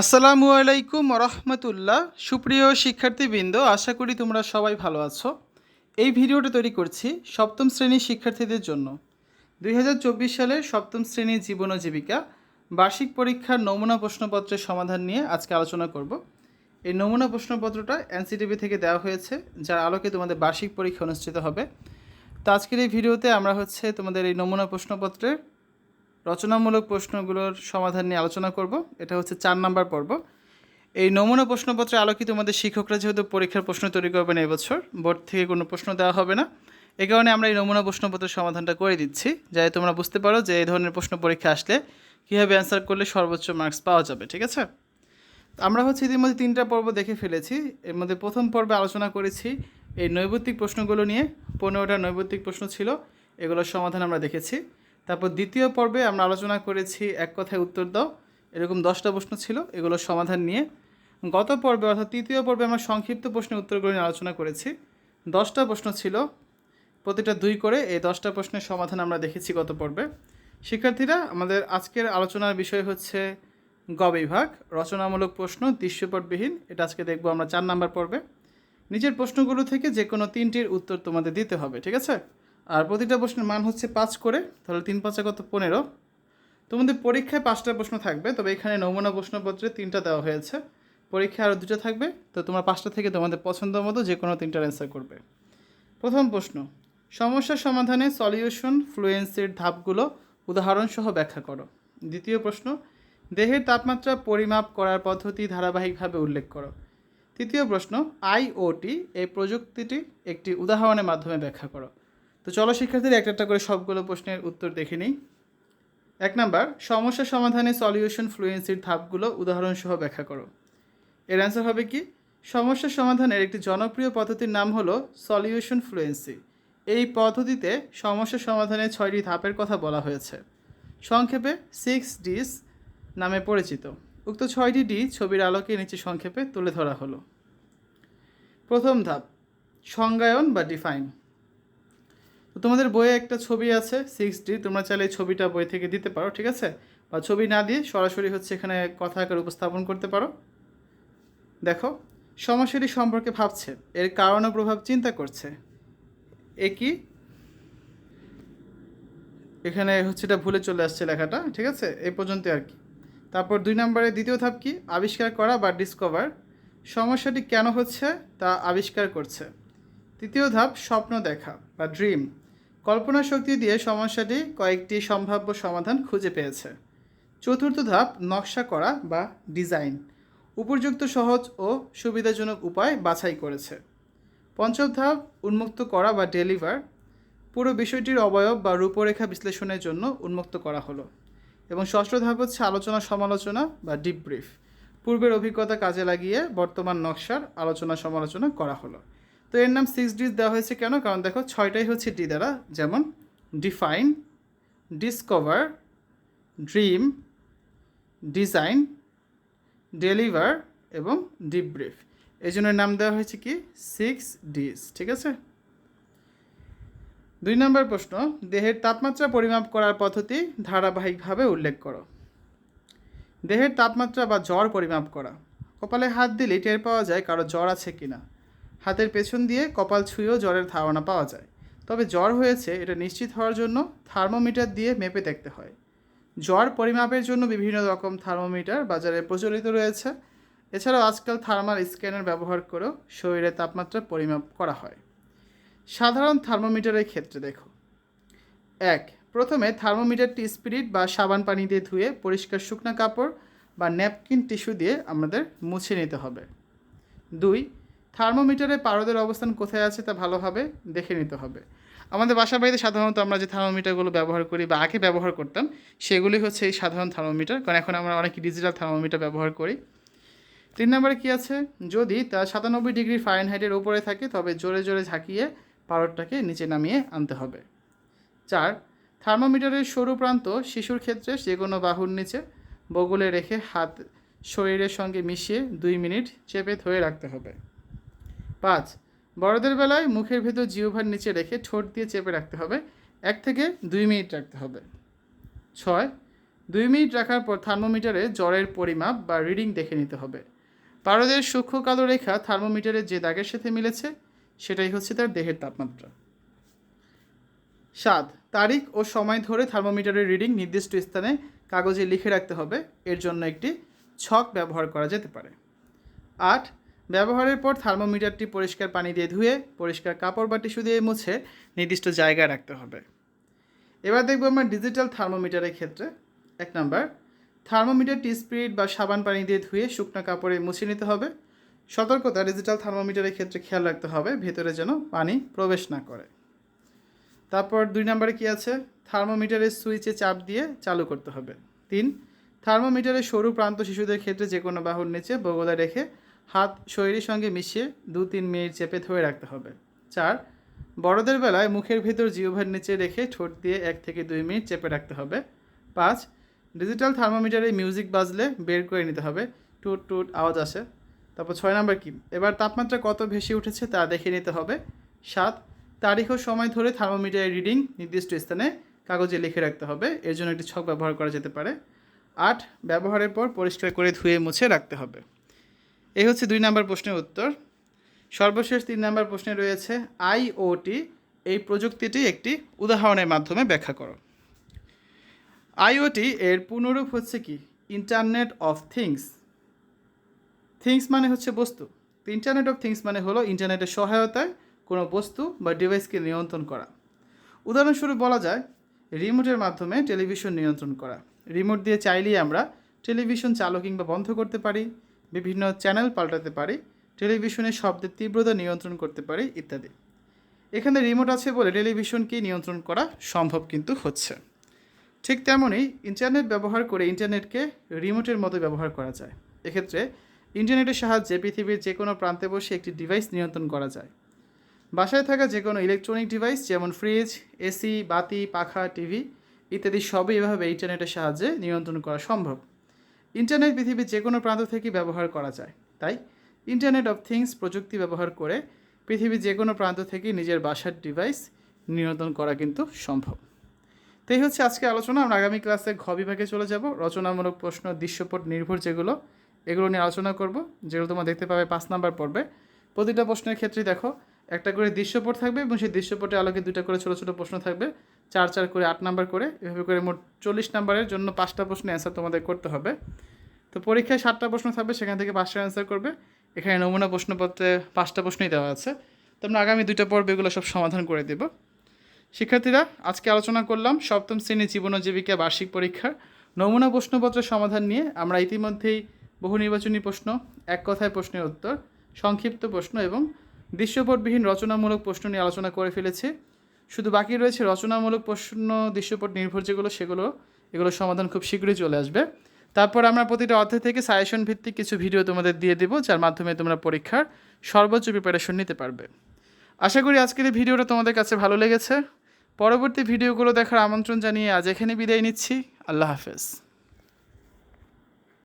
আসসালামু আলাইকুম রহমতুল্লাহ সুপ্রিয় শিক্ষার্থীবৃন্দ, আশা করি তোমরা সবাই ভালো আছো। এই ভিডিওটা তৈরি করছি সপ্তম শ্রেণির শিক্ষার্থীদের জন্য। দুই হাজার চব্বিশ সালের সপ্তম শ্রেণির জীবন ও জীবিকা বার্ষিক পরীক্ষার নমুনা প্রশ্নপত্রের সমাধান নিয়ে আজকে আলোচনা করব। এই নমুনা প্রশ্নপত্রটা এনসিটিভি থেকে দেওয়া হয়েছে, যার আলোকে তোমাদের বার্ষিক পরীক্ষা অনুষ্ঠিত হবে। তো আজকের এই ভিডিওতে আমরা হচ্ছে তোমাদের এই নমুনা প্রশ্নপত্রের রচনামূলক প্রশ্নগুলোর সমাধান নিয়ে আলোচনা করব। এটা হচ্ছে চার নাম্বার পর্ব। এই নমুনা প্রশ্নপত্রে আলোকিত আমাদের শিক্ষকরা যেহেতু পরীক্ষার প্রশ্ন তৈরি করবেন এবছর বোর্ড থেকে কোনো প্রশ্ন দেওয়া হবে না। এ কারণে আমরা এই নমুনা প্রশ্নপত্রের সমাধানটা করে দিচ্ছি, যাতে তোমরা বুঝতে পারো যে এই ধরনের প্রশ্ন পরীক্ষা আসলে কীভাবে অ্যান্সার করলে সর্বোচ্চ মার্কস পাওয়া যাবে, ঠিক আছে? আমরা হচ্ছে ইতিমধ্যে তিনটা পর্ব দেখে ফেলেছি। এর মধ্যে প্রথম পর্বে আলোচনা করেছি এই নৈবত্তিক প্রশ্নগুলো নিয়ে। পনেরোটা নৈবত্তিক প্রশ্ন ছিল, এগুলোর সমাধান আমরা দেখেছি। তারপর দ্বিতীয় পর্বে আমরা আলোচনা করেছি, এক কথায় উত্তর দাও। এরকম দশটা প্রশ্ন ছিল এগুলোর সমাধান নিয়ে। গত পর্বে অর্থাৎ তৃতীয় পর্বে আমরা সংক্ষিপ্ত প্রশ্নের উত্তরগুলো নিয়ে আলোচনা করেছি। দশটা প্রশ্ন ছিল, প্রতিটা দুই করে এই দশটা প্রশ্নের সমাধান আমরা দেখেছি গত পর্বে। শিক্ষার্থীরা, আমাদের আজকের আলোচনার বিষয় হচ্ছে গ বিভাগ রচনামূলক প্রশ্ন, দৃশ্যপটবিহীন, এটা আজকে দেখব আমরা চার নাম্বার পর্বে। নিজের প্রশ্নগুলো থেকে যে কোনো তিনটির উত্তর তোমাদের দিতে হবে, ঠিক আছে? আর প্রতিটা প্রশ্নের মান হচ্ছে পাঁচ করে, তাহলে তিন পাঁচে কত? পনেরো। তোমাদের পরীক্ষায় পাঁচটা প্রশ্ন থাকবে, তবে এখানে নমুনা প্রশ্নপত্রে তিনটা দেওয়া হয়েছে। পরীক্ষায় আরও দুটো থাকবে, তো তোমরা পাঁচটা থেকে তোমাদের পছন্দ মতো যে কোনো তিনটার অ্যান্সার করবে। প্রথম প্রশ্ন, সমস্যা সমাধানে সলিউশন ফ্লুয়েন্সির ধাপগুলো উদাহরণসহ ব্যাখ্যা করো। দ্বিতীয় প্রশ্ন, দেহের তাপমাত্রা পরিমাপ করার পদ্ধতি ধারাবাহিকভাবে উল্লেখ করো। তৃতীয় প্রশ্ন আইওটি এই প্রযুক্তিটি একটি উদাহরণের মাধ্যমে ব্যাখ্যা করো। তো চলো শিক্ষার্থীরা একটা একটা করে সবগুলো প্রশ্নের উত্তর দেখে নিই। এক নাম্বার, সমস্যা সমাধানে সলিউশন ফ্লুয়েন্সির ধাপগুলো উদাহরণসহ ব্যাখ্যা করো। এর অ্যান্সার হবে কি? সমস্যা সমাধানের একটি জনপ্রিয় পদ্ধতির নাম হলো সলিউশন ফ্লুয়েন্সি এই পদ্ধতিতে সমস্যা সমাধানের ছয়টি ধাপের কথা বলা হয়েছে। সংক্ষেপে সিক্স ডিস নামে পরিচিত। উক্ত ছয়টি ডি ছবির আলোকে নিচে সংক্ষেপে তুলে ধরা হলো। প্রথম ধাপ, সংজ্ঞায়ন বা ডিফাইন তো তোমাদের বইয়ে একটা ছবি আছে সিক্স ডি তোমরা চাইলে এই ছবিটা বই থেকে দিতে পারো, ঠিক আছে? বা ছবি না দিয়ে সরাসরি হচ্ছে এখানে কথা আকারে উপস্থাপন করতে পারো। দেখো সমস্যাটি সম্পর্কে ভাবছে, এর কারণ ও প্রভাব চিন্তা করছে। এ কি? এখানে হচ্ছে এটা ভুলে চলে আসছে লেখাটা, ঠিক আছে? এই পর্যন্ত আর কি। তারপর দুই নম্বরে দ্বিতীয় ধাপ কি? আবিষ্কার করা বা ডিসকভার সমস্যাটি কেন হচ্ছে? তা আবিষ্কার করছে। তৃতীয় ধাপ, স্বপ্ন দেখা বা ড্রিম কল্পনা শক্তি দিয়ে সমস্যাটি কয়েকটি সম্ভাব্য সমাধান খুঁজে পেয়েছে। চতুর্থ ধাপ, নকশা করা বা ডিজাইন। উপযুক্ত, সহজ ও সুবিধাজনক উপায় বাছাই করেছে। পঞ্চম ধাপ, উন্মুক্ত করা বা ডেলিভার। পুরো বিষয়টির অবয়ব বা রূপরেখা বিশ্লেষণের জন্য উন্মুক্ত করা হলো। এবং ষষ্ঠ ধাপ হচ্ছে আলোচনা সমালোচনা বা ডিব্রিফ পূর্বের অভিজ্ঞতা কাজে লাগিয়ে বর্তমান নকশার আলোচনা সমালোচনা করা হলো। তো এর নাম সিক্স ডিস দেওয়া হয়েছে কেন? কারণ দেখো ছয়টাই হচ্ছে ডি দ্বারা। যেমন define discover dream design deliver এবং ডিব্রিফ এই জন্য নাম দেওয়া হয়েছে কি? সিক্স ডিস ঠিক আছে? দুই নম্বর প্রশ্ন, দেহের তাপমাত্রা পরিমাপ করার পদ্ধতি ধারাবাহিকভাবে উল্লেখ করো। দেহের তাপমাত্রা বা জ্বর পরিমাপ করা। কপালে হাত দিলে টের পাওয়া যায় কারও জ্বর আছে কিনা। হাতের পেছন দিয়ে কপাল ছুঁয়েও জ্বরের ধারণা পাওয়া যায়। তবে জ্বর হয়েছে, এটা নিশ্চিত হওয়ার জন্য থার্মোমিটার দিয়ে মেপে দেখতে হয়। জ্বর পরিমাপের জন্য বিভিন্ন রকম থার্মোমিটার বাজারে প্রচলিত রয়েছে। এছাড়াও আজকাল থার্মাল স্ক্যানার ব্যবহার করেও শরীরের তাপমাত্রা পরিমাপ করা হয়। সাধারণ থার্মোমিটারের ক্ষেত্রে দেখো। এক, প্রথমে থার্মোমিটারটি স্পিরিট বা সাবান পানি দিয়ে ধুয়ে পরিষ্কার শুকনো কাপড় বা ন্যাপকিন টিস্যু দিয়ে আমাদের মুছে নিতে হবে। দুই থার্মোমিটারের পারদের অবস্থান কোথায় আছে তা ভালোভাবে দেখে নিতে হবে। আমাদের বাসা বাড়িতে সাধারণত আমরা যে থার্মোমিটারগুলো ব্যবহার করি বা আগে ব্যবহার করতাম, সেগুলি হচ্ছে এই সাধারণ থার্মোমিটার। কারণ এখন আমরা অনেক ডিজিটাল থার্মোমিটার ব্যবহার করি। তিন নম্বরে কী আছে? যদি তা সাতানব্বই ডিগ্রি ফারেনহাইটের উপরে থাকে, তবে জোরে জোরে ঝাঁকিয়ে পারদটাকে নিচে নামিয়ে আনতে হবে। চার, থার্মোমিটারের সরু প্রান্ত শিশুর ক্ষেত্রে যে কোনো বাহুর নিচে বগলে রেখে হাত শরীরের সঙ্গে মিশিয়ে দুই মিনিট চেপে ধরে রাখতে হবে। পাঁচ, বড়দের বেলায় মুখের ভেতর জিওভার নিচে রেখে ঠোঁট দিয়ে চেপে রাখতে হবে। এক থেকে দুই মিনিট রাখতে হবে। ছয়, দুই মিনিট রাখার পর থার্মোমিটারে জ্বরের পরিমাপ বা রিডিং দেখে নিতে হবে। পারদের সূক্ষ্ম কালো রেখা থার্মোমিটারের যে দাগের সাথে মিলেছে, সেটাই হচ্ছে তার দেহের তাপমাত্রা। সাত, তারিখ ও সময় ধরে থার্মোমিটারের রিডিং নির্দিষ্ট স্থানে কাগজে লিখে রাখতে হবে। এর জন্য একটি ছক ব্যবহার করা যেতে পারে। আট ব্যবহারের পর থার্মোমিটারটি পরিষ্কার পানি দিয়ে ধুয়ে, পরিষ্কার কাপড় বা টিস্যু দিয়ে মুছে নির্দিষ্ট জায়গায় রাখতে হবে। এবার দেখব আমরা ডিজিটাল থার্মোমিটারের ক্ষেত্রে। এক নাম্বার থার্মোমিটারটি স্পিরিট বা সাবান পানি দিয়ে ধুয়ে শুকনো কাপড়ে মুছে নিতে হবে। সতর্কতা ডিজিটাল থার্মোমিটারের ক্ষেত্রে খেয়াল রাখতে হবে, ভেতরে যেন পানি প্রবেশ না করে। তারপর দুই নম্বরে কি আছে? থার্মোমিটারের সুইচে চাপ দিয়ে চালু করতে হবে। তিন, থার্মোমিটারের সরু প্রান্ত শিশুদের ক্ষেত্রে যে কোনো বাহুর নিচে বগলে রেখে হাত শরীরের সঙ্গে মিশিয়ে দু তিন মিনিট চেপে ধরে রাখতে হবে। চার, বড়দের বেলায় মুখের ভেতর জিহ্বার নিচে রেখে ঠোঁট দিয়ে এক থেকে দুই মিনিট চেপে রাখতে হবে। পাঁচ, ডিজিটাল থার্মোমিটারে মিউজিক বাজলে বের করে নিতে হবে। টুট টুট, আওয়াজ আসে। তারপর ছয় নাম্বার কি? এবার তাপমাত্রা কত ভেসে উঠেছে তা দেখে নিতে হবে। সাত, তারিখ ও সময় ধরে থার্মোমিটারের রিডিং নির্দিষ্ট স্থানে কাগজে লিখে রাখতে হবে। এর জন্য একটি ছক ব্যবহার করা যেতে পারে। আট, ব্যবহারের পর পরিষ্কার করে ধুয়ে মুছে রাখতে হবে। এই হচ্ছে দুই নাম্বার প্রশ্নের উত্তর। সর্বশেষ তিন নাম্বার প্রশ্নে রয়েছে আইওটি এই প্রযুক্তিটি একটি উদাহরণের মাধ্যমে ব্যাখ্যা করো। আইওটি এর পুনরূপ হচ্ছে কি? ইন্টারনেট অফ থিংস থিংস মানে হচ্ছে বস্তু। ইন্টারনেট অফ থিংস মানে হলো ইন্টারনেটের সহায়তায় কোনো বস্তু বা ডিভাইসকে নিয়ন্ত্রণ করা। উদাহরণস্বরূপ বলা যায় রিমোটের মাধ্যমে টেলিভিশন নিয়ন্ত্রণ করা। রিমোট দিয়ে চাইলেই আমরা টেলিভিশন চালু কিংবা বন্ধ করতে পারি। বিভিন্ন চ্যানেল পাল্টাতে পারি টেলিভিশনের শব্দের তীব্রতা নিয়ন্ত্রণ করতে পারি, ইত্যাদি। এখানে রিমোট আছে বলে টেলিভিশনকে নিয়ন্ত্রণ করা সম্ভব কিন্তু হচ্ছে। ঠিক তেমনই ইন্টারনেট ব্যবহার করে ইন্টারনেটকে রিমোটের মতো ব্যবহার করা যায়। এক্ষেত্রে ইন্টারনেটের সাহায্যে পৃথিবীর যে কোনো প্রান্তে বসে একটি ডিভাইস নিয়ন্ত্রণ করা যায়। বাসায় থাকা যে কোনো ইলেকট্রনিক ডিভাইস যেমন ফ্রিজ এসি বাতি, পাখা টিভি ইত্যাদি সবই এভাবে ইন্টারনেটের সাহায্যে নিয়ন্ত্রণ করা সম্ভব। ইন্টারনেট পৃথিবীর যে কোনো প্রান্ত থেকে ব্যবহার করা যায়, তাই ইন্টারনেট অফ থিংস প্রযুক্তি ব্যবহার করে পৃথিবীর যে কোনো প্রান্ত থেকে নিজের বাসার ডিভাইস নিয়ন্ত্রণ করা কিন্তু সম্ভব। তো এই হচ্ছে আজকে আলোচনা, আমরা আগামী ক্লাসে ঘ বিভাগে চলে যাব। রচনামূলক প্রশ্ন, দৃশ্যপট, নির্ভর যেগুলো, এগুলো নিয়ে আলোচনা করব, যেগুলো তোমরা দেখতে পাবে পাঁচ নাম্বার পর্বে। প্রতিটা প্রশ্নের ক্ষেত্রে দেখো, একটা করে দৃশ্যপট থাকবে এবং সেই দৃশ্যপটে আলোকে দুটো করে ছোটো ছোটো প্রশ্ন থাকবে। চার চার করে, আট নাম্বার করে, এভাবে করে মোট চল্লিশ নাম্বারের জন্য পাঁচটা প্রশ্নের অ্যান্সার তোমাদের করতে হবে। তো পরীক্ষায় সাতটা প্রশ্ন থাকবে, সেখান থেকে পাঁচটা অ্যান্সার করবে। এখানে নমুনা প্রশ্নপত্রে পাঁচটা প্রশ্নই দেওয়া আছে। তোমরা আগামী দুইটা পর্বে এগুলো সব সমাধান করে দেব। শিক্ষার্থীরা, আজকে আলোচনা করলাম সপ্তম শ্রেণি জীবন জীবিকা বার্ষিক পরীক্ষার। নমুনা প্রশ্নপত্রের সমাধান নিয়ে আমরা ইতিমধ্যেই বহু নির্বাচনী প্রশ্ন, এক কথায় প্রশ্নের উত্তর, সংক্ষিপ্ত প্রশ্ন এবং দৃশ্যপটবিহীন রচনামূলক প্রশ্ন নিয়ে আলোচনা করে ফেলেছি। শুধু বাকি রয়েছে রচনামূলক প্রশ্ন, দৃশ্যপট, নির্ভর যেগুলো, সেগুলো, এগুলো সমাধান খুব শীঘ্রই চলে আসবে। তারপর আমরা প্রতিটা অধ্যায় থেকে সাজেশন ভিত্তিক কিছু ভিডিও তোমাদের দিয়ে দেবো, যার মাধ্যমে তোমরা পরীক্ষার সর্বোচ্চ প্রিপারেশন নিতে পারবে। আশা করি আজকের এই ভিডিওটা তোমাদের কাছে ভালো লেগেছে। পরবর্তী ভিডিওগুলো দেখার আমন্ত্রণ জানিয়ে আজ এখানে বিদায় নিচ্ছি। আল্লাহ হাফেজ।